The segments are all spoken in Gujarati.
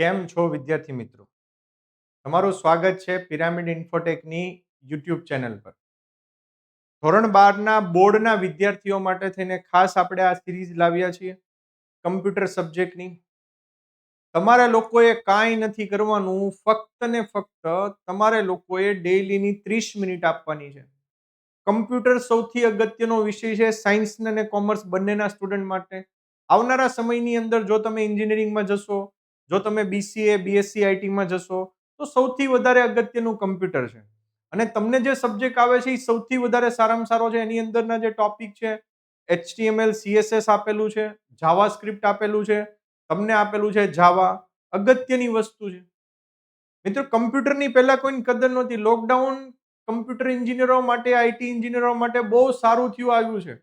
કેમ છો વિદ્યાર્થી મિત્રો? તમારું સ્વાગત છે પિરામિડ ઇન્ફોટેકની યુટ્યુબ ચેનલ પર. ધોરણ બારના બોર્ડના વિદ્યાર્થીઓ માટે થઈને ખાસ આપણે આ સિરીઝ લાવ્યા છીએ કમ્પ્યુટર સબ્જેક્ટની. તમારે લોકોએ કાંઈ નથી કરવાનું, ફક્ત ને ફક્ત તમારે લોકોએ ડેઈલીની ત્રીસ મિનિટ આપવાની છે. કમ્પ્યુટર સૌથી અગત્યનો વિષય છે સાયન્સ અને કોમર્સ બંનેના સ્ટુડન્ટ માટે. આવનારા સમયની અંદર જો તમે એન્જિનિયરિંગમાં જશો જો તમે બીસીએ બીએસસી આઈટીમાં જશો, તો સૌથી વધારે અગત્યનું કમ્પ્યુટર છે. અને તમને જે સબ્જેક્ટ આવે છે, એ સૌથી વધારે સારામાં સારો છે. એની અંદરના જે ટોપિક છે એચટીએમએલ સીએસએસ આપેલું છે જાવા સ્ક્રિપ્ટ આપેલું છે, તમને આપેલું છે જાવા અગત્યની વસ્તુ છે. મિત્રો, કમ્પ્યુટરની પહેલા કોઈને કદર નહોતી. લોકડાઉન કમ્પ્યુટર એન્જિનિયરો માટે આઈટી એન્જિનિયરો માટે બહુ સારું થયું, આવ્યું છે.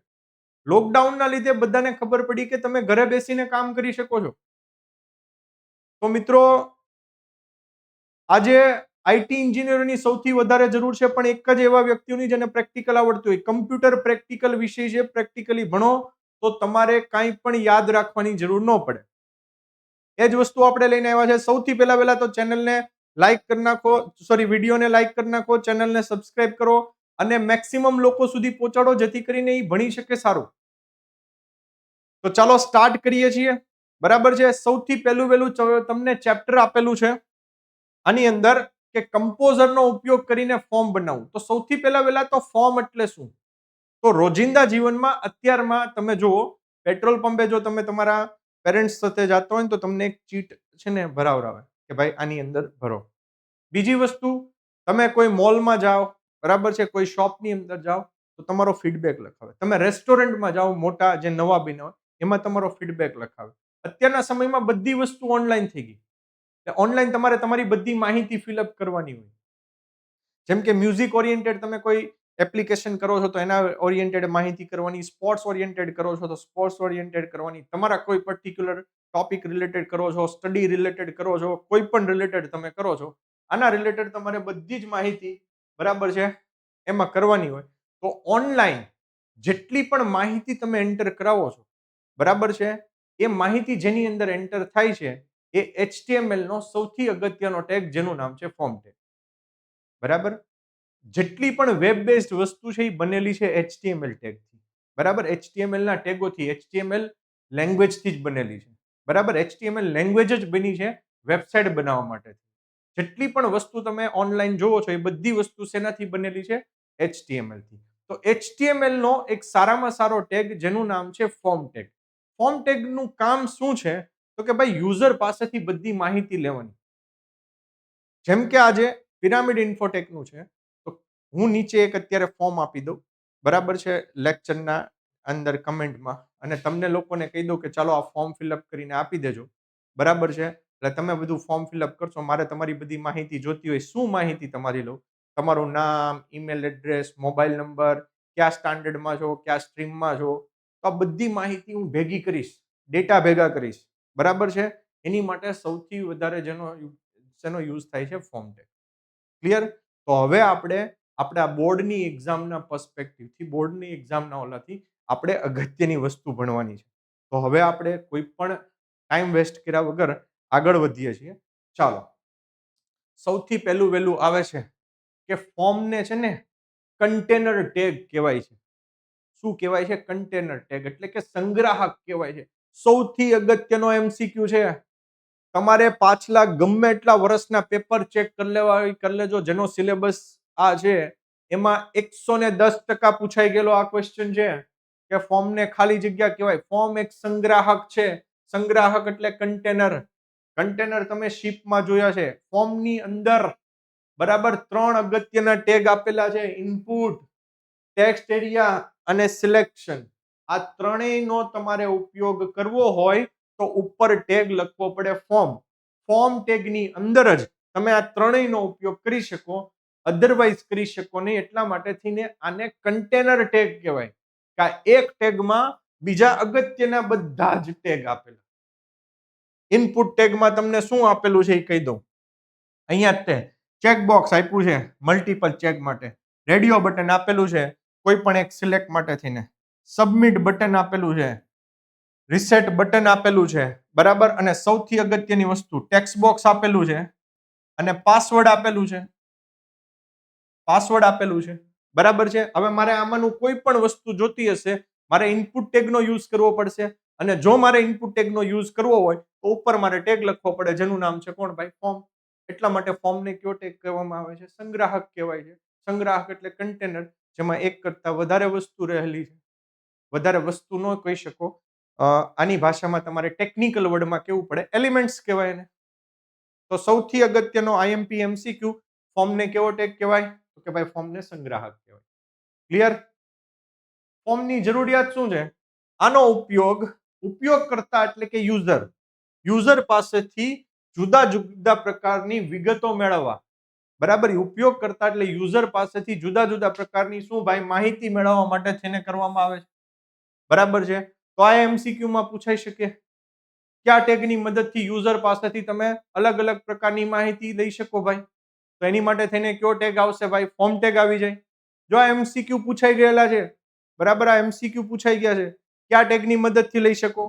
લોકડાઉનના લીધે બધાને ખબર પડી કે તમે ઘરે બેસીને કામ કરી શકો છો. તો મિત્રો, આજે આઈટી ઇન્જિનિયરોની સૌથી વધારે જરૂર છે પણ એક જ એવા વ્યક્તિઓની જેને પ્રેક્ટિકલ આવડતું હોય. કમ્પ્યુટર પ્રેક્ટિકલ વિષય છે, પ્રેક્ટિકલી ભણો તો તમારે કાંઈ પણ યાદ રાખવાની જરૂર ન પડે. એ જ વસ્તુ આપણે લઈને આવ્યા છે. સૌથી પહેલા પહેલા તો ચેનલને લાઈક કરી નાખો, સોરી, વિડીયોને લાઈક કરી નાખો, ચેનલને સબસ્ક્રાઇબ કરો અને મેક્સિમમ લોકો સુધી પહોંચાડો જેથી કરીને એ ભણી શકે સારું. તો ચાલો સ્ટાર્ટ કરીએ છીએ. બરાબર છે? સૌથી પહેલું વહેલું તમને ચેપ્ટર આપેલું છે. આની અંદર કે કમ્પોઝરનો ઉપયોગ કરીને ફોર્મ બનાવવું તો સૌથી પહેલા વહેલા તો ફોર્મ એટલે શું? તો રોજિંદા જીવનમાં અત્યારમાં તમે જુઓ પેટ્રોલ પંપે જો તમે તમારા પેરેન્ટ્સ સાથે જતા હોય તો તમને એક ચીટ છે ને ભરાવરાવે કે ભાઈ આની અંદર ભરો. બીજી વસ્તુ, તમે કોઈ મોલમાં જાઓ, બરાબર છે? કોઈ શોપની અંદર જાઓ, તો તમારો ફીડબેક લખાવે. તમે રેસ્ટોરન્ટમાં જાઓ, મોટા જે નવા બન્યા એમાં તમારો ફીડબેક લખાવે. અત્યારના સમયમાં બધી વસ્તુ ઓનલાઈન થઈ ગઈ. ઓનલાઈન તમારે તમારી બધી માહિતી ફિલઅપ કરવાની હોય. જેમ કે મ્યુઝિક ઓરિએન્ટેડ તમે કોઈ એપ્લિકેશન કરો છો તો એના ઓરિએન્ટેડ માહિતી કરવાની સ્પોર્ટ્સ ઓરિએન્ટેડ કરો છો તો સ્પોર્ટ્સ ઓરિએન્ટેડ કરવાની. તમારા કોઈ પર્ટિક્યુલર ટોપિક રિલેટેડ કરો છો સ્ટડી રિલેટેડ કરો છો, કોઈ પણ રિલેટેડ તમે કરો છો, આના રિલેટેડ તમારે બધી જ માહિતી બરાબર છે, એમાં કરવાની હોય. તો ઓનલાઈન જેટલી પણ માહિતી તમે એન્ટર કરાવો છો, બરાબર છે એ માહિતી જેની અંદર એન્ટર થાય છે એ એચટીએમએલ નો સૌથી અગત્યનો ટેગ જેનું નામ છે ફોર્મ ટેગ બરાબર? જેટલી પણ વેબ બેઝડ વસ્તુ છે એ બનેલી છે એચટીએમએલ ટેગથી બરાબર? એચટીએમએલ ના ટેગોથી એચટીએમએલ લેંગ્વેજથી જ બનેલી છે. બરાબર? એચટીએમએલ લેંગ્વેજ જ બની છે વેબસાઇટ બનાવવા માટે. જેટલી પણ વસ્તુ તમે ઓનલાઈન જોવો છો એ બધી વસ્તુ શેનાથી બનેલી છે? એચટીએમએલથી. તો એચટીએમએલ નો એક સારામાં સારો ટેગ જેનું નામ છે ફોર્મ ટેગ ફોર્મ ટેગનું કામ શું છે? તો કે ભાઈ, યુઝર પાસેથી બધી માહિતી લેવાની. જેમ કે આજે પિરામિડ ઇન્ફોટેકનું છે, તો હું નીચે એક અત્યારે ફોર્મ આપી દઉં. બરાબર છે? લેક્ચરના અંદર કમેન્ટમાં. અને તમને લોકોને કહી દઉં કે ચાલો આ ફોર્મ ફિલઅપ કરીને આપી દેજો. બરાબર છે? એટલે તમે બધું ફોર્મ ફિલઅપ કરશો, મારે તમારી બધી માહિતી જોતી હોય, શું માહિતી તમારી લઉં? તમારું નામ, ઈમેલ એડ્રેસ, મોબાઈલ નંબર, કયા સ્ટાન્ડર્ડમાં છો, કયા સ્ટ્રીમમાં છો? તો આ બધી માહિતી હું ભેગી કરીશ, ડેટા ભેગા કરીશ. બરાબર છે? એની માટે સૌથી વધારે જેનો જેનો યુઝ થાય છે? Form tag clear? તો હવે આપણે, આપણા બોર્ડની એક્ઝામના પર્સપેક્ટિવથી, બોર્ડની એક્ઝામના ઓલાથી આપણે અગત્યની વસ્તુ ભણવાની છે. તો હવે આપણે કોઈ પણ ટાઈમ વેસ્ટ કર્યા વગર આગળ વધીએ છીએ. ચાલો. સૌથી પહેલું વહેલું આવે છે કે ફોર્મને છે ને, કન્ટેનર ટેગ કહેવાય છે. શું કહેવાય છે? કન્ટેનર ટેગ એટલે કે સંગ્રાહક કહેવાય છે. સૌથી અગત્યનો એમસીક્યુ છે. તમારે પાછલા ગમે એટલા વર્ષના પેપર ચેક કરી લેવા કરી લેજો. જેનો સિલેબસ આ છે, એમાં એકસો ને દસ ટકા પૂછાઈ ગયેલો આ ક્વેશ્ચન છે કે ફોર્મને ખાલી જગ્યા કહેવાય. ફોર્મ એક સંગ્રાહક છે. સંગ્રાહક એટલે કન્ટેનર કન્ટેનર તમે શિપમાં જોયા છે. ફોર્મની અંદર બરાબર ત્રણ અગત્યના ટેગ આપેલા છે. ઇનપુટ ટેક્સ્ટ એરિયા અને સિલેક્શન આ ત્રણેયનો તમારે ઉપયોગ કરવો હોય તો ઉપર ટેગ લખવો પડે ફોર્મ ફોર્મ ટેગની અંદર જ તમે આ ત્રણેયનો ઉપયોગ કરી શકો. અધરવાઇઝ કરી શકો નહીં. એટલા માટે થઈને આને કન્ટેનર ટેગ કહેવાય. કે આ એક ટેગમાં બીજા અગત્યના બધા જ ટેગ આપેલા. ઇનપુટ ટેગમાં તમને શું આપેલું છે એ કહી દઉં. અહીંયા તે. ચેકબોક્સ આપ્યું છે મલ્ટિપલ ચેક માટે. રેડિયો બટન આપેલું છે. કોઈ પણ એક સિલેક્ટ માટે થઈને. સબમિટ બટન આપેલું છે. રિસેટ બટન આપેલું છે. બરાબર? અને સૌથી અગત્યની વસ્તુ ટેક્સ્ટ બોક્સ આપેલું છે. અને પાસવર્ડ આપેલું છે. પાસવર્ડ આપેલું છે. બરાબર છે? હવે મારે આમાંનું કોઈ પણ વસ્તુ જોતી હશે, મારે ઇનપુટ ટેગનો યુઝ કરવો પડશે. અને જો મારે ઇનપુટ ટેગનો યુઝ કરવો હોય, તો ઉપર મારે ટેગ લખવો પડે. જેનું નામ છે કોણ ભાઈ? ફોર્મ. એટલા માટે ફોર્મને કયો ટેગ કહેવામાં આવે છે? સંગ્રાહક કહેવાય છે. સંગ્રાહક એટલે કન્ટેનર જેમાં એક કરતા વધારે વસ્તુ રહેલી છે. વધારે વસ્તુ ન કહી શકો. આની ભાષામાં તમારે ટેકનિકલ વર્ડમાં કેવું પડે? એલિમેન્ટ્સ કહેવાય એને. તો સૌથી અગત્યનો આઈએમપી એમસીક્યુ ફોર્મને કેવો ટેગ કહેવાય? તો કે ભાઈ ફોર્મને સંગ્રાહક કહેવાય. ક્લિયર ફોર્મની જરૂરિયાત શું છે? આનો ઉપયોગ ઉપયોગકર્તા એટલે કે યુઝર યુઝર પાસેથી જુદા જુદા પ્રકારની વિગતો મેળવવા. બરાબર ઉપયોગ કરતા એટલે યુઝર પાસેથી જુદા જુદા પ્રકારની શું ભાઈ માહિતી મેળવવા માટે થઈને કરવામાં આવે છે. બરાબર છે? તો આ એમસીક્યુમાં પૂછાઈ શકે. કયા ટેગની મદદથી યુઝર પાસેથી તમે અલગ અલગ પ્રકારની માહિતી લઈ શકો ભાઈ? તો એની માટે થઈને કયો ટેગ આવશે ભાઈ? ફોર્મ ટેગ આવી જાય. જો આ એમસીક્યુ પૂછાઈ ગયેલા છે, બરાબર, આ એમસીક્યુ પૂછાઈ ગયા છે, કયા ટેગની મદદથી લઈ શકો?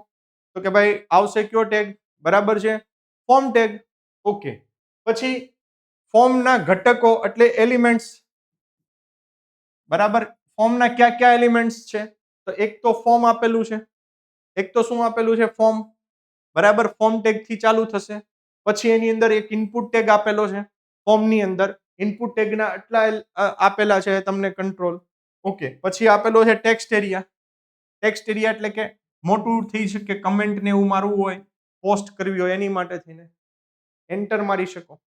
તો કે ભાઈ, આવશે કયો ટેગ બરાબર છે? ફોર્મ ટેગ ઓકે પછી ફોર્મના ઘટકો એટલે એલિમેન્ટ્સ. બરાબર? ફોર્મના કયા કયા એલિમેન્ટ્સ છે? તો એક તો ફોર્મ આપેલું છે. એક તો શું આપેલું છે? ફોર્મ. બરાબર? ફોર્મ ટેગથી ચાલુ થશે. પછી એની અંદર એક ઇનપુટ ટેગ આપેલો છે. ફોર્મની અંદર. ઇનપુટ ટેગના આટલા આપેલા છે તમને કંટ્રોલ. ઓકે. પછી આપેલો છે ટેક્સ્ટ એરિયા. ટેક્સ્ટ એરિયા એટલે કે મોટું થઈ શકે કમેન્ટને એવું મારવું હોય, પોસ્ટ કરવી હોય એની માટે થઈને. એન્ટર મારી શકો.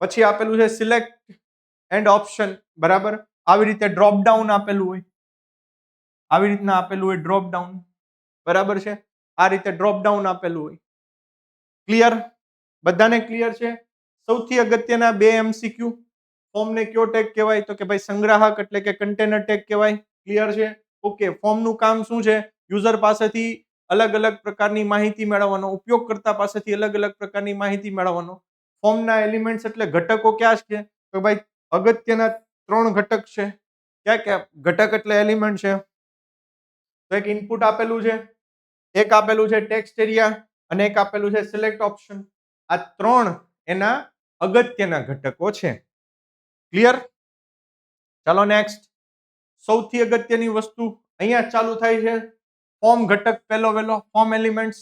પછી આપેલું છે સિલેક્ટ એન્ડ ઓપ્શન બરાબર? આવી રીતે ડ્રોપ ડાઉન આપેલું હોય. આવી રીતના આપેલું હોય ડ્રોપ ડાઉન બરાબર છે? આ રીતે ડ્રોપ ડાઉન આપેલું હોય. ક્લિયર બધાને ક્લિયર છે? સૌથી અગત્યના બે એમસીક્યુ ફોર્મને કયો ટેગ કહેવાય? તો કે ભાઈ સંગ્રાહક એટલે કે કન્ટેનર ટેગ કહેવાય. ક્લિયર છે? ઓકે, ફોર્મનું કામ શું છે? યુઝર પાસેથી અલગ અલગ પ્રકારની માહિતી મેળવવાનો, ઉપયોગકર્તા પાસેથી અલગ અલગ પ્રકારની માહિતી મેળવવાનો. ફોર્મના એલિમેન્ટ્સ એટલે ઘટકો ક્યાં છે? તો ભાઈ અગત્યના ત્રણ ઘટક છે. ક્યાં ક્યાં? ઘટક એટલે એલિમેન્ટ છે. તો એક ઇનપુટ આપેલું છે, એક આપેલું છે ટેક્સ્ટ એરિયા અને એક આપેલું છે સિલેક્ટ ઓપ્શન આ ત્રણ એના અગત્યના ઘટકો છે. ક્લિયર ચાલો નેક્સ્ટ સૌથી અગત્યની વસ્તુ અહીંયા ચાલુ થાય છે. ફોર્મ ઘટક પહેલો વહેલો, ફોર્મ એલિમેન્ટ્સ.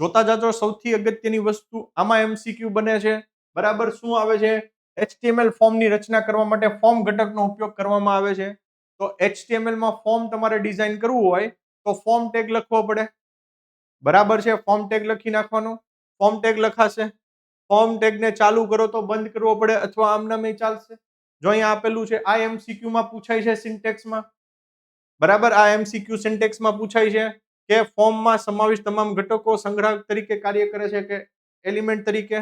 જોતા જાજો સૌથી અગત્યની વસ્તુ આમાં એમસીક્યુ બને છે. બરાબર શું આવે છે? એચટીએમએલ ફોર્મની રચના કરવા માટે ફોર્મ ઘટકનો ઉપયોગ કરવામાં આવે છે. તો એચટીએમએલમાં ફોર્મ તમારે ડિઝાઇન કરવું હોય તો ફોર્મ ટેગ લખવો પડે. બરાબર છે? ફોર્મ ટેગ લખી નાખવાનો. ફોર્મ ટેગ લખાશે. ફોર્મ ટેગને ચાલુ કરો તો બંધ કરવો પડે અથવા આમનામે ચાલશે. જો અહીંયા આપેલું છે, આ એમસીક્યુમાં પૂછાય છે સિન્ટેક્સમાં. બરાબર? આ એમસીક્યુ સિન્ટેક્સમાં પૂછાય છે. કે ફોર્મમાં સમાવિષ્ટ તમામ ઘટકો સંગ્રાહક તરીકે કાર્ય કરે છે કે એલિમેન્ટ તરીકે?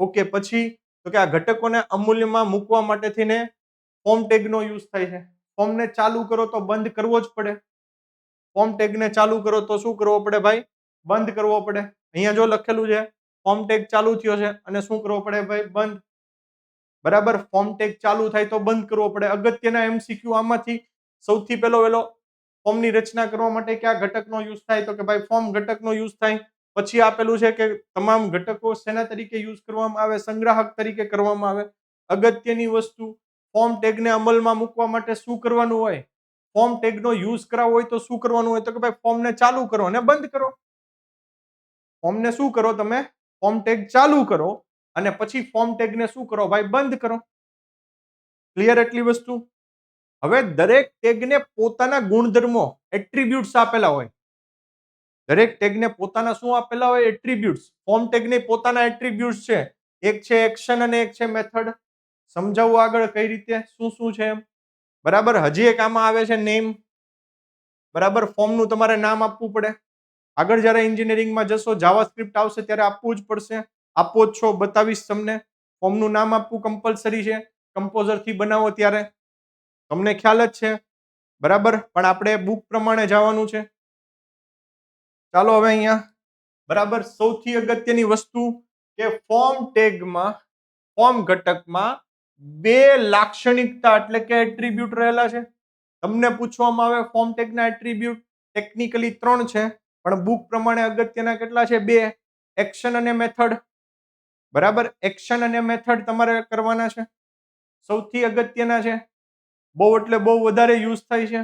ઓકે પછી તો કે આ ઘટકોને અમૂલ્યમાં મૂકવા માટે થઈને ફોર્મ ટેગનો યુઝ થાય છે. ફોર્મને ચાલુ કરો તો બંધ કરવો જ પડે. ફોર્મ ટેગને ચાલુ કરો તો શું કરવો પડે ભાઈ? બંધ કરવો પડે. અહીંયા જો લખેલું છે, ફોર્મ ટેગ ચાલુ થયો છે અને શું કરવો પડે ભાઈ? બંધ. બરાબર, ફોર્મ ટેગ ચાલુ થાય તો બંધ કરવો પડે. અગત્યના એમસીક્યુ આમાંથી સૌથી પહેલો વહેલો ફોર્મની રચના કરવા માટે કયા ઘટકનો યુઝ થાય તો કે ભાઈ ફોર્મ ઘટકનો યુઝ થાય. પછી આપેલું છે કે તમામ ઘટકો શેના તરીકે યુઝ કરવામાં આવે, સંગ્રાહક તરીકે કરવામાં આવે. અગત્યની વસ્તુ, ફોર્મ ટેગને અમલમાં મૂકવા માટે શું કરવાનું હોય? ફોર્મ ટેગનો યુઝ કરાવવો હોય તો શું કરવાનું હોય? તો કે ભાઈ ફોર્મને ચાલુ કરો અને બંધ કરો. ફોર્મને શું કરો તમે? ફોર્મ ટેગ ચાલુ કરો અને પછી ફોર્મ ટેગને શું કરો? ભાઈ બંધ કરો. ક્લિયર એટલી વસ્તુ? હવે દરેક ટેગને પોતાના ગુણધર્મો એટ્રીબ્યુટ્સ આપેલા હોય. દરેક ટેગને પોતાના શું આપેલા હોય? એટ્રીબ્યુટ્સ ફોર્મ ટેગને પોતાના એટ્રીબ્યુટ્સ છે. એક છે એક્શન અને એક છે મેથડ સમજાવું આગળ કઈ રીતે? શું શું છે એમ? બરાબર? હજી એક આમાં આવે છે નેમ બરાબર? ફોર્મનું તમારે નામ આપવું પડે. આગળ જ્યારે એન્જિનિયરિંગમાં જશો જાવા સ્ક્રિપ્ટ આવશે ત્યારે આપવું જ પડશે. આપો જ છો, બતાવીશ તમને. ફોર્મનું નામ આપવું કમ્પલસરી છે. કમ્પોઝરથી બનાવો ત્યારે. તમને ખ્યાલ જ છે. બરાબર? પણ આપણે બુક પ્રમાણે જવાનું છે. ચાલો હવે અહીંયા. બરાબર? સૌથી અગત્યની વસ્તુ કે ફોર્મ ટેગમાં ફોર્મ ઘટકમાં બે લાક્ષણિકતા એટલે કે એટ્રીબ્યુટ રહેલા છે. તમને પૂછવામાં આવે ફોર્મ ટેગના એટ્રીબ્યુટ ટેકનિકલી ત્રણ છે, પણ બુક પ્રમાણે અગત્યના કેટલા છે? બે. એક્શન અને મેથડ બરાબર? એક્શન અને મેથડ તમારે કરવાના છે. સૌથી અગત્યના છે. બહુ એટલે બહુ વધારે યુઝ થાય છે.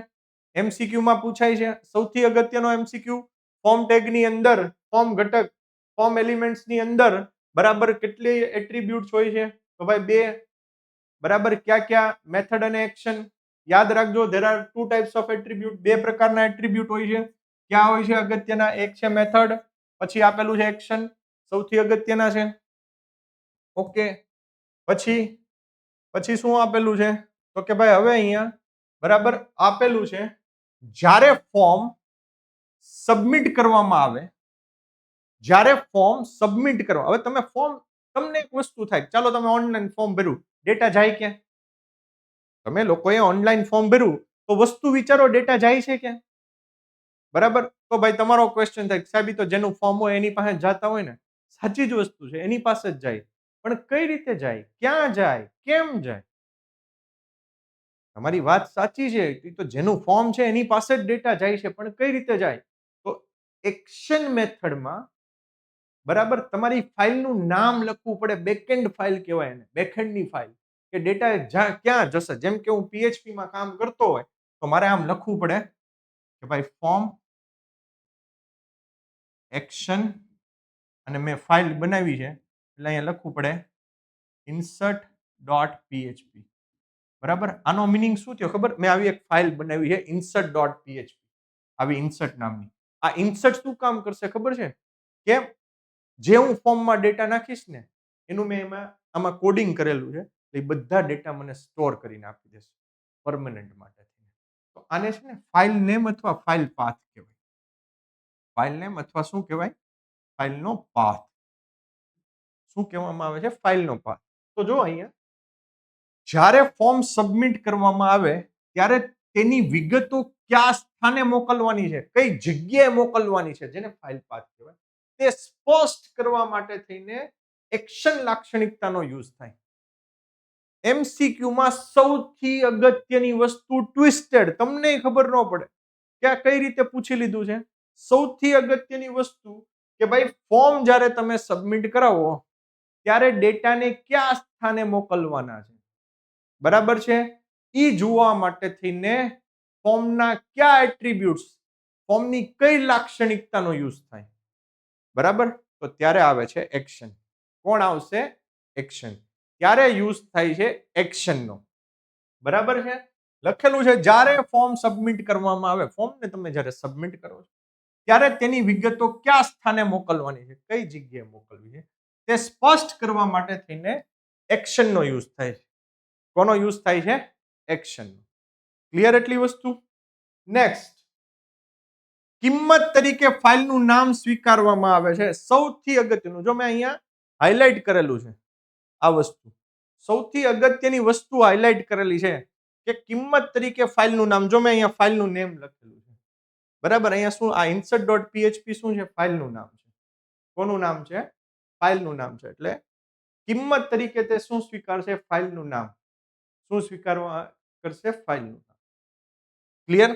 એમસીક્યુમાં પૂછાય છે, સૌથી અગત્યનો એમસીક્યુ ફોર્મ ટેગની અંદર ફોર્મ ઘટક ફોર્મ એલિમેન્ટ્સની અંદર બરાબર કેટલી એટ્રીબ્યુટ્સ હોય છે? તો ભાઈ બે, બરાબર ક્યાં ક્યાં મેથડ અને એક્શન યાદ રાખજો there are two types of attribute બે પ્રકારના એટ્રીબ્યુટ હોય છે. ક્યાં હોય છે અગત્યના? એક છે મેથડ પછી આપેલું છે એક્શન સૌથી અગત્યના છે. ઓકે, પછી પછી શું આપેલું છે? તો કે ભાઈ હવે અહીંયા બરાબર આપેલું છે, જ્યારે ફોર્મ સબમિટ કરવામાં આવે, જ્યારે ફોર્મ સબમિટ કરવા, હવે તમે ફોર્મ તમને એક વસ્તુ થાય, ચાલો તમે ઓનલાઈન ફોર્મ ભર્યું ડેટા જાય ક્યાં? તમે લોકોએ ઓનલાઈન ફોર્મ ભર્યું, તો વસ્તુ વિચારો ડેટા જાય છે ક્યાં? બરાબર? તો ભાઈ તમારો ક્વેશ્ચન થાય, સાહેબ તો જેનું ફોર્મ હોય એની પાસે જતા હોય ને, સાચી જ વસ્તુ છે, એની પાસે જ જાય, પણ કઈ રીતે જાય, ક્યાં જાય, કેમ જાય? તમારી વાત સાચી છે, એ તો જેનું ફોર્મ છે એની પાસે જ ડેટા જાય છે, પણ કઈ રીતે જાય? તો એક્શન મેથડમાં બરાબર તમારી ફાઇલનું નામ લખવું પડે બેકએન્ડ ફાઇલ કહેવાય એને બેકએન્ડની ફાઇલ કે ડેટા ક્યાં જશે? જેમ કે હું પીએચપીમાં કામ કરતો હોય, તો મારે આમ લખવું પડે કે ભાઈ ફોર્મ એક્શન અને મેં ફાઇલ બનાવી છે, એટલે અહીંયા લખવું પડે ઇન્સર્ટ ડોટ પીએચપી બરાબર? આનો મિનિંગ શું થયો ખબર? મેં આવી એક ફાઇલ બનાવી છે ઇન્સર્ટ ડોટ પીએચપી આવી ઇન્સર્ટ નામની. આ ઇન્સર્ટ શું કામ કરશે ખબર છે? કે જે હું ફોર્મમાં ડેટા નાખીશ ને, એનું મેં એમાં, આમાં કોડિંગ કરેલું છે એ બધા ડેટા મને સ્ટોર કરીને આપી દેશે પરમનન્ટ માટે તો આને છે ને ફાઇલ નેમ અથવા ફાઇલ પાથ કહેવાય. ફાઇલ નેમ અથવા શું કહેવાય? ફાઇલનો પાથ શું કહેવામાં આવે છે? ફાઇલનો પાથ તો જો અહીંયા જ્યારે ફોર્મ સબમિટ કરવામાં આવે, ત્યારે તેની વિગતો કયા સ્થાને મોકલવાની છે, કઈ જગ્યાએ મોકલવાની છે, જેને ફાઇલ પાથ કહેવાય, તે સ્પષ્ટ કરવા માટે થઈને એક્શન લાક્ષણિકતાનો યુઝ થાય. એમસીક્યુમાં સૌથી અગત્યની વસ્તુ ટ્વિસ્ટેડ, તમને ખબર ન પડે, કે આ કઈ રીતે પૂછી લીધું છે? સૌથી અગત્યની વસ્તુ કે ભાઈ, ફોર્મ જ્યારે તમે સબમિટ કરાવો, ત્યારે ડેટાને કયા સ્થાને મોકલવાના છે? બરાબર છે? એ જોવા માટે થઈને ફોર્મના કયા એટ્રીબ્યુટ્સ ફોર્મની કઈ લાક્ષણિકતાનો યુઝ થાય? બરાબર? તો ત્યારે આવે છે એક્શન કોણ આવશે? એક્શન ત્યારે યુઝ થાય છે એક્શનનો બરાબર છે? લખેલું છે, જ્યારે ફોર્મ સબમિટ કરવામાં આવે, ફોર્મને તમે જ્યારે સબમિટ કરો છો, ત્યારે તેની વિગતો કયા સ્થાને મોકલવાની છે? કઈ જગ્યાએ મોકલવી છે? તે સ્પષ્ટ કરવા માટે થઈને એક્શનનો યુઝ થાય છે. કોનો યુઝ થાય છે? એક્શનનો ક્લિયર એટલી વસ્તુ? નેક્સ્ટ. કિંમત તરીકે ફાઇલનું નામ સ્વીકારવામાં આવે છે. સૌથી અગત્યનું. જો મેં અહીંયા હાઇલાઇટ કરેલું છે, આ વસ્તુ. સૌથી અગત્યની વસ્તુ હાઇલાઇટ કરેલી છે કે કિંમત તરીકે ફાઇલનું નામ. જો મેં અહીંયા ફાઇલનું નેમ લખેલું છે. બરાબર? અહીંયા શું? આ ઇન્સર્ટ ડોટ પીએચપી શું છે? ફાઇલનું નામ છે. કોનું નામ છે? ફાઇલનું નામ છે. એટલે કિંમત તરીકે તે શું સ્વીકારશે? ફાઇલનું નામ. શું સ્વીકારવા કરશે? ફાઇલનું નામ ક્લિયર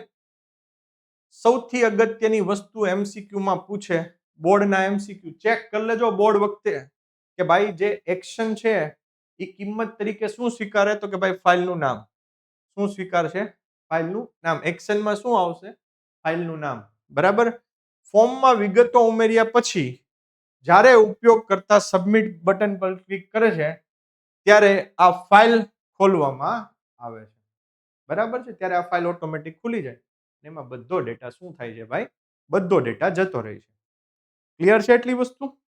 સૌથી અગત્યની વસ્તુ એમસીક્યુમાં પૂછે. બોર્ડના એમસીક્યુ ચેક કરી લેજો બોર્ડ વખતે કે ભાઈ જે એક્શન છે એ કિંમત તરીકે શું સ્વીકારે? તો કે ભાઈ ફાઇલનું નામ. શું સ્વીકારશે? ફાઇલનું નામ. એક્શનમાં શું આવશે? ફાઇલનું નામ. બરાબર? ફોર્મમાં વિગતો ઉમેર્યા પછી જ્યારે ઉપયોગ કરતા સબમિટ બટન પર ક્લિક કરે છે, ત્યારે આ ફાઇલ ખોલવામાં આવે છે. બરાબર છે? ત્યારે આ ફાઇલ ઓટોમેટિક ખુલી જાય. અને એમાં બધો ડેટા શું થાય છે ભાઈ? બધો ડેટા જતો રહે છે. ક્લિયર છે એટલી વસ્તુ?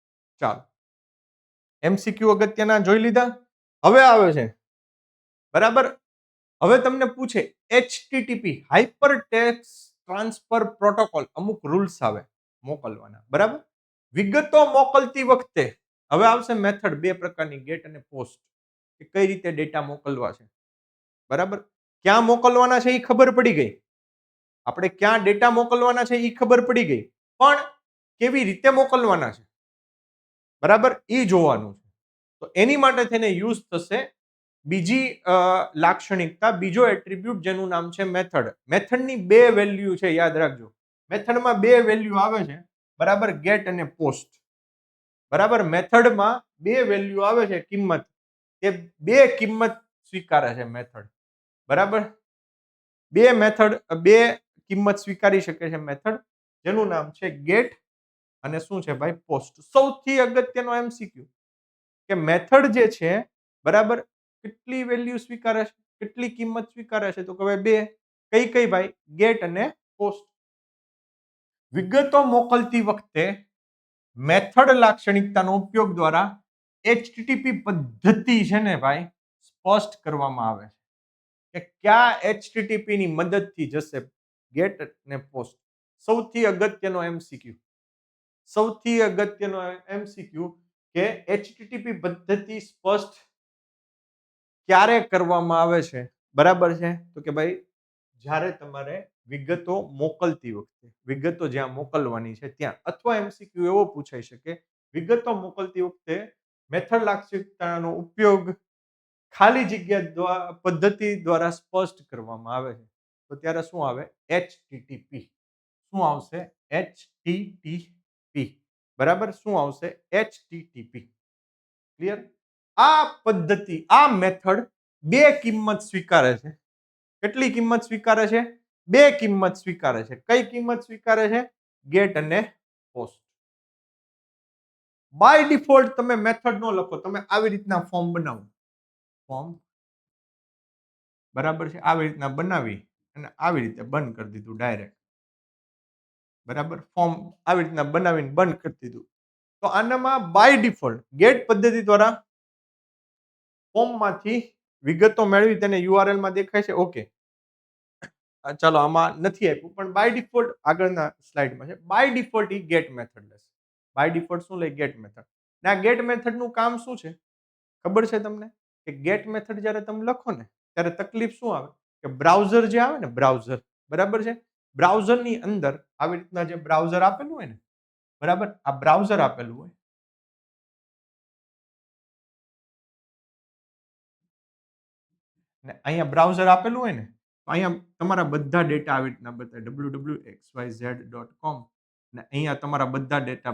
ચાલો. એમસીક્યુ અગત્યના જોઈ લીધા? હવે આવે છે. બરાબર? હવે તમને પૂછે HTTP hyper text transfer protocol અમુક રૂલ્સ આવે મોકલવાના. બરાબર? વિગતો મોકલતી વખતે હવે આવશે મેથડ બે પ્રકારની ગેટ અને પોસ્ટ કે કઈ રીતે ડેટા મોકલવા છે? બરાબર? ક્યાં મોકલવાના છે એ ખબર પડી ગઈ. આપણે ક્યાં ડેટા મોકલવાના છે એ ખબર પડી ગઈ. પણ કેવી રીતે મોકલવાના છે? બરાબર? એ જોવાનું છે. તો એની માટે થઈને યુઝ થશે બીજી લાક્ષણિકતા, બીજો એટ્રીબ્યુટ જેનું નામ છે મેથડ મેથડની બે વેલ્યુ છે, યાદ રાખજો. મેથડમાં બે વેલ્યુ આવે છે, બરાબર? ગેટ અને પોસ્ટ બરાબર? મેથડમાં બે વેલ્યુ આવે છે, કિંમત. એ બે કિંમત સ્વીકારે છે મેથડ. બરાબર? બે મેથડ બે કિંમત સ્વીકારી શકે છે મેથડ. જેનું નામ છે ગેટ અને શું છે ભાઈ? પોસ્ટ. સૌથી અગત્યનો એમસીક્યુ કે મેથડ જે છે, બરાબર? કેટલી વેલ્યુ સ્વીકારે છે? કેટલી કિંમત સ્વીકારે છે? તો કે ભાઈ બે. કઈ કઈ ભાઈ? ગેટ અને પોસ્ટ. વિગતો મોકલતી વખતે મેથડ લાક્ષણિકતાનો ઉપયોગ દ્વારા એચટીટીપી પદ્ધતિ છે ને ભાઈ, સ્પષ્ટ કરવામાં આવે છે કે કયા એચટીટીપી ની મદદથી જશે ગેટ ને પોસ્ટ. સૌથી અગત્યનો એમસીક્યુ સૌથી અગત્યનો એમસીક્યુ કે એચટીટીપી પદ્ધતિ સ્પષ્ટ ક્યારે કરવામાં આવે છે? બરાબર છે? તો કે ભાઈ, જ્યારે તમારે વિગતો મોકલતી વખતે, વિગતો જ્યાં મોકલવાની છે ત્યાં. અથવા એમસીક્યુ એવો પૂછાઈ શકે, વિગતો મોકલતી વખતે મેથડ લાક્ષણિકતાનો ઉપયોગ ખાલી જગ્યા દ્વારા પદ્ધતિ દ્વારા સ્પષ્ટ કરવામાં આવે છે. તો ત્યારે શું આવે? એચટીટીપી શું આવશે? એચટીટીપી બરાબર? શું આવશે? એચટીટીપી ક્લિયર આ પદ્ધતિ, આ મેથડ બે કિંમત સ્વીકારે છે. કેટલી કિંમત સ્વીકારે છે? બે કિંમત સ્વીકારે છે. કઈ કિંમત સ્વીકારે છે? ગેટ અને પોસ્ટ. બાય ડિફોલ્ટ તમે મેથડ નો લખો, તમે આવી રીતના ફોર્મ બનાવો. ફોર્મ બરાબર છે? આવી રીતના બનાવી અને આવી રીતે બંધ કરી દીધું ડાયરેક્ટ બરાબર? ફોર્મ આવી રીતના બનાવીને બંધ કરી દીધું. તો આનામાં બાય ડિફોલ્ટ ગેટ પદ્ધતિ દ્વારા ફોર્મમાંથી વિગતો મેળવી તેને યુઆરએલમાં દેખાય છે. ઓકે ચાલો આમાં નથી આપ્યું, પણ બાય ડિફોલ્ટ આગળના સ્લાઇડમાં છે. બાય ડિફોલ્ટ ઈ ગેટ મેથડ લેશે. બાય ડિફોલ્ટ શું લે? Get method. ને આ ગેટ મેથડનું કામ શું છે? ખબર છે તમને? કે ગેટ મેથડ જ્યારે તમે લખો ને, ત્યારે તકલીફ શું આવે? કે બ્રાઉઝર જે આવે ને, બ્રાઉઝર, બરાબર છે? બ્રાઉઝરની અંદર આવી રીતના જે બ્રાઉઝર આપેલું હોય ને, બરાબર? આ બ્રાઉઝર આપેલું હોય. ને અહીંયા બ્રાઉઝર આપેલું હોય ને અહીંયા તમારા બધા ડેટા આવી રીતના બતાવે W W X Y Z dot com ને અહીંયા તમારા બધા ડેટા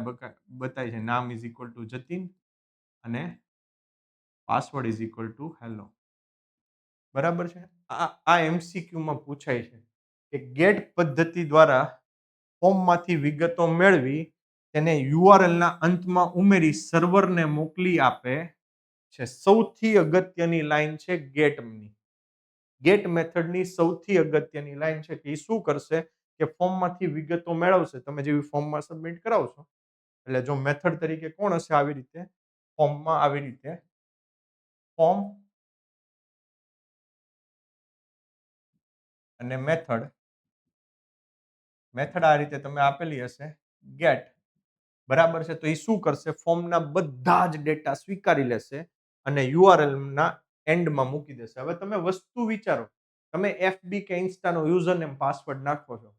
બતાય છે. નામ ઇઝ ઇક્વલ ટુ જતીન અને password is equal to hello બરાબર છે? આ આ એમસીક્યુમાં પૂછાય છે કે ગેટ પદ્ધતિ દ્વારા ફોર્મમાંથી વિગતો મેળવી તેને યુઆરએલના અંતમાં ઉમેરી સર્વરને મોકલી આપે છે. સૌથી અગત્યની લાઈન છે ગેટની ગેટ મેથડની સૌથી અગત્યની લાઈન છે કે એ શું કરશે? કે ફોર્મમાંથી વિગતો મેળવશે, તમે જેવી ફોર્મમાં સબમિટ કરાવશો, એટલે જો મેથડ તરીકે કોણ હશે આવી રીતે, ફોર્મમાં આવી રીતે, ફોર્મ અને મેથડ મેથડ આ રીતે તમે આપેલી હશે, ગેટ, બરાબર છે? તો એ શું કરશે? ફોર્મના બધા જ ડેટા સ્વીકારી લેશે અને યુઆરએલના એન્ડમાં મૂકી દેશે. હવે તમે વસ્તુ વિચારો, તમે એફબી કે ઇન્સ્ટાનો યુઝર નેમ પાસવર્ડ નાખો છો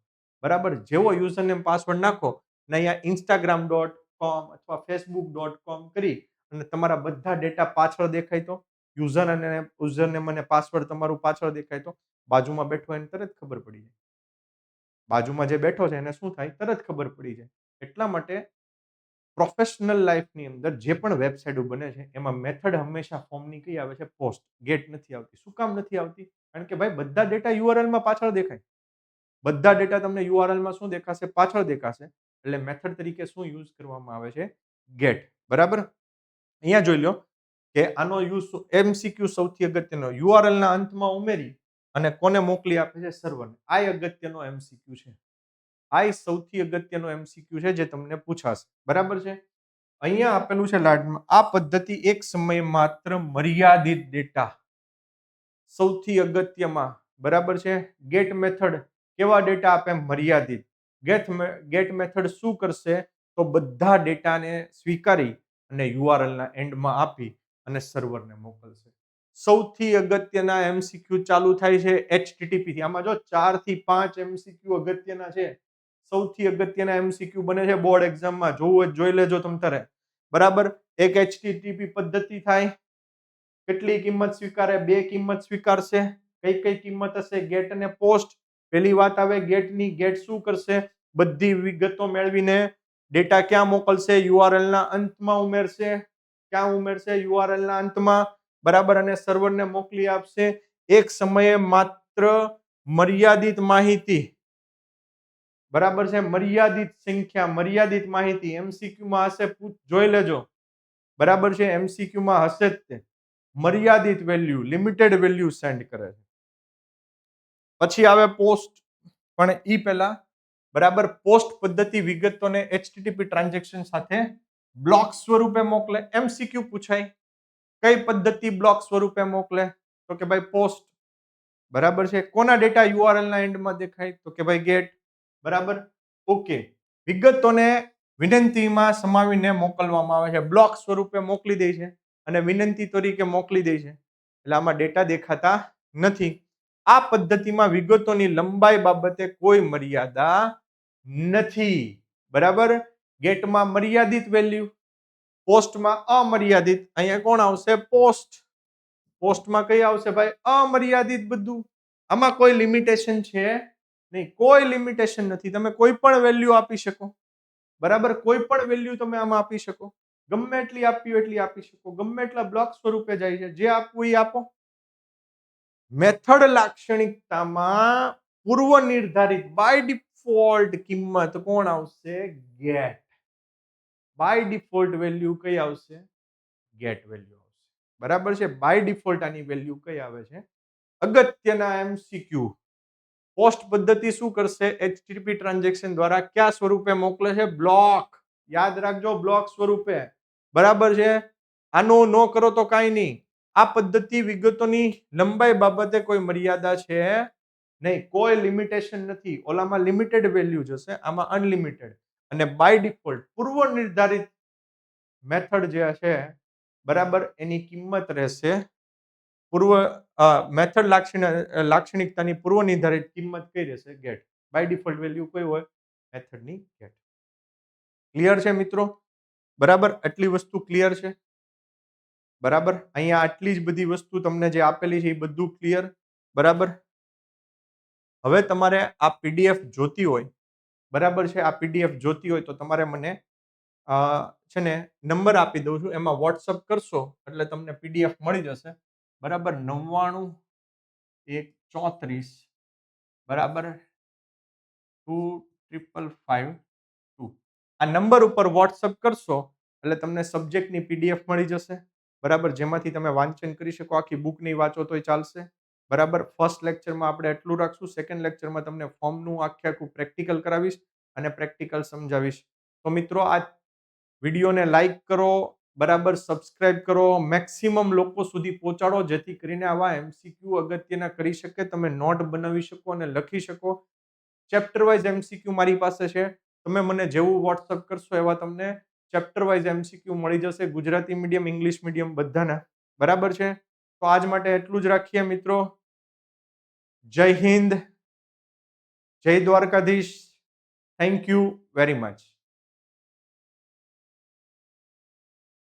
બરાબર? જેવો યુઝર નેમ પાસવર્ડ નાખો ને અહીંયા ઇન્સ્ટાગ્રામ ડોટ કોમ અથવા ફેસબુક ડોટ કોમ કરી અને તમારા બધા ડેટા પાછળ દેખાય તો, યુઝર અને યુઝર નેમ અને પાસવર્ડ તમારું પાછળ દેખાય તો, બાજુમાં બેઠો એને તરત ખબર પડી જાય. બાજુમાં જે બેઠો છે એને શું થાય? તરત ખબર પડી જાય. એટલા માટે પ્રોફેશનલ લાઈફની અંદર જે પણ વેબસાઇટો બને છે, એમાં મેથડ હંમેશા ફોર્મની કઈ આવે છે? પોસ્ટ ગેટ નથી આવતી. શું કામ નથી આવતી? કારણ કે ભાઈ, બધા ડેટા યુઆરએલમાં પાછળ દેખાય. બધા ડેટા તમને યુઆરએલમાં શું દેખાશે? પાછળ દેખાશે. એટલે મેથડ તરીકે શું યુઝ કરવામાં આવે છે? ગેટ. બરાબર? અહીંયા જોઈ લો કે આનો યુઝ એમસીક્યુ સૌથી અગત્યનો. યુઆરએલના અંતમાં ઉમેરી અને કોને મોકલી આપે છે? સર્વરને. આ અગત્યનો એમસીક્યુ છે. આ સૌથી અગત્યનો એમસીક્યુ છે જે તમને પૂછાશે. બરાબર છે? અહીંયા આપેલું છે લાડમાં, આ પદ્ધતિ એક સમયે માત્ર મર્યાદિત ડેટા સૌથી અગત્યમાં. બરાબર છે? ગેટ મેથડ કેવા ડેટા આપે મર્યાદિત? ગેટ ગેટ મેથડ શું કરશે? તો બધા ડેટાને સ્વીકારી અને યુઆરએલના એન્ડમાં આપી અને સર્વરને મોકલશે. સૌથી અગત્યના એમસીક્યુ ચાલુ થાય છે એચટીટીપી થી આમાં જો ચારથી પાંચ એમસીક્યુ અગત્યના છે, સૌથી અગત્યના એમસીક્યુ બને છે બોર્ડ એક્ઝામમાં. જોવું જોઈ લેજો તમ તારે. બરાબર? એક એચટીટીપી પદ્ધતિ થાય. કેટલી કિંમત સ્વીકારે? બે કિંમત સ્વીકારશે. કઈ કઈ કિંમત હશે? ગેટ અને પોસ્ટ પેલી વાત આવે ગેટની ગેટ શું કરશે? બધી વિગતો મેળવીને ડેટા ક્યાં મોકલશે? યુઆરએલ ના અંતમાં ઉમેરશે. ક્યાં ઉમેરશે? યુઆરએલ ના અંતમાં. બરાબર, અને સર્વરને મોકલી આપશે. એક સમયે માત્ર મર્યાદિત માહિતી. બરાબર છે? મર્યાદિત સંખ્યા, મર્યાદિત માહિતી. એમસીક્યુમાં હશે જોઈ લેજો. બરાબર છે? એમસીક્યુમાં હશે જ તે. મર્યાદિત વેલ્યુ લિમિટેડ વેલ્યુ સેન્ડ કરે છે. પછી આવે પોસ્ટ, પણ એ પહેલા બરાબર પોસ્ટ પદ્ધતિ વિગતોને એચટીટીપી ટ્રાન્ઝેક્શન સાથે બ્લોક સ્વરૂપે મોકલે એમસીક્યુ પૂછાય, કઈ પદ્ધતિ બ્લોક સ્વરૂપે મોકલે? તો કે ભાઈ પોસ્ટ, બરાબર છે? કોના ડેટા યુઆરએલ ના એન્ડમાં દેખાય? તો કે ભાઈ ગેટ, બરાબર? ઓકે. વિગતોને વિનંતીમાં સમાવીને મોકલવામાં આવે છે. બ્લોક સ્વરૂપે મોકલી દે છે અને વિનંતી તરીકે મોકલી દે છે. એટલે આમાં ડેટા દેખાતા નથી. આ પદ્ધતિમાં વિગતોની લંબાઈ બાબતે કોઈ મર્યાદા નથી. બરાબર? ગેટમાં મર્યાદિત વેલ્યુ, પોસ્ટમાં અમર્યાદિત. અહીંયા કોણ આવશે? પોસ્ટ. પોસ્ટમાં કઈ આવશે ભાઈ? અમર્યાદિત બધું. આમાં કોઈ લિમિટેશન છે? નહીં, કોઈ લિમિટેશન નથી. તમે કોઈ પણ વેલ્યુ આપી શકો. બરાબર? કોઈ પણ વેલ્યુ તમે આમાં આપી શકો. ગમે એટલી આપવી એટલી આપી શકો. ગમે એટલા બ્લોક સ્વરૂપે જાય છે. જે આપવું એ આપો. મેથડ લાક્ષણિકતામાં પૂર્વ નિર્ધારિત બાય ડિફોલ્ટ કિંમત કોણ આવશે? ગેટ બાય ડિફોલ્ટ વેલ્યુ કઈ આવશે? ગેટ વેલ્યુ આવશે. બરાબર છે? બાય ડિફોલ્ટ આની વેલ્યુ કઈ આવે છે? અગત્યના એમસીક્યુ પોસ્ટ પદ્ધતિ શું કરશે? એચટીપી ટ્રાન્ઝેક્શન દ્વારા કયા સ્વરૂપે મોકલે છે? બ્લોક યાદ રાખજો બ્લોક સ્વરૂપે. બરાબર છે? આનો ન કરો તો કાંઈ નહીં. આ પદ્ધતિ વિગતોની લંબાઈ બાબતે કોઈ મર્યાદા છે? નહીં, કોઈ લિમિટેશન નથી. ઓલામાં લિમિટેડ વેલ્યુ જશે, આમાં અનલિમિટેડ અને બાય ડિફોલ્ટ પૂર્વ નિર્ધારિત મેથડ જે છે, બરાબર, એની કિંમત રહેશે. પૂર્વ મેથડ લાક્ષણિક લાક્ષણિકતાની પૂર્વ નિર્ધારિત કિંમત કઈ રહેશે? ગેટ બાય ડિફોલ્ટ વેલ્યુ કઈ હોય? મેથડની ગેટ ક્લિયર છે મિત્રો? બરાબર? આટલી વસ્તુ ક્લિયર છે? બરાબર? અહીંયા આટલી જ બધી વસ્તુ તમને જે આપેલી છે એ બધું ક્લિયર બરાબર? હવે તમારે આ પીડીએફ જોતી હોય, બરાબર છે? આ પીડીએફ જોતી હોય તો તમારે મને છે ને, નંબર આપી દઉં છું. એમાં વોટ્સઅપ કરશો એટલે તમને પીડીએફ મળી જશે. બરાબર? નવ્વાણું, એક ચોત્રીસ, બરાબર? Two triple five two. આ નંબર ઉપર વોટ્સઅપ કરશો એટલે તમને સબ્જેક્ટની પીડીએફ મળી જશે. બરાબર? જેમાંથી તમે વાંચન કરી શકો, આખી બુક નહીં વાંચો તોય ચાલશે. બરાબર? ફર્સ્ટ લેક્ચરમાં આપણે એટલું રાખશું, સેકન્ડ લેક્ચરમાં તમને ફોર્મનું આખે આખું પ્રેક્ટિકલ કરાવીશ અને પ્રેક્ટિકલ સમજાવીશ. તો મિત્રો, આ વિડીયોને લાઈક કરો, બરાબર? સબસ્ક્રાઇબ કરો, મેક્સિમમ લોકો સુધી પહોંચાડો, જેથી કરીને આવા એમસીક્યુ અગત્યના કરી શકે, તમે નોટ બનાવી શકો અને લખી શકો. ચેપ્ટર વાઇઝ એમસીક્યુ મારી પાસે છે. તમે મને જેવું વોટ્સઅપ કરશો એવા તમને ચેપ્ટર વાઇઝ એમસીક્યુ મળી જશે. ગુજરાતી મીડિયમ ઇંગ્લિશ મીડિયમ બધાના. બરાબર છે? તો આજ માટે એટલું જ રાખીએ મિત્રો. જય હિન્દ. જય Dwarkadhish. Thank you very much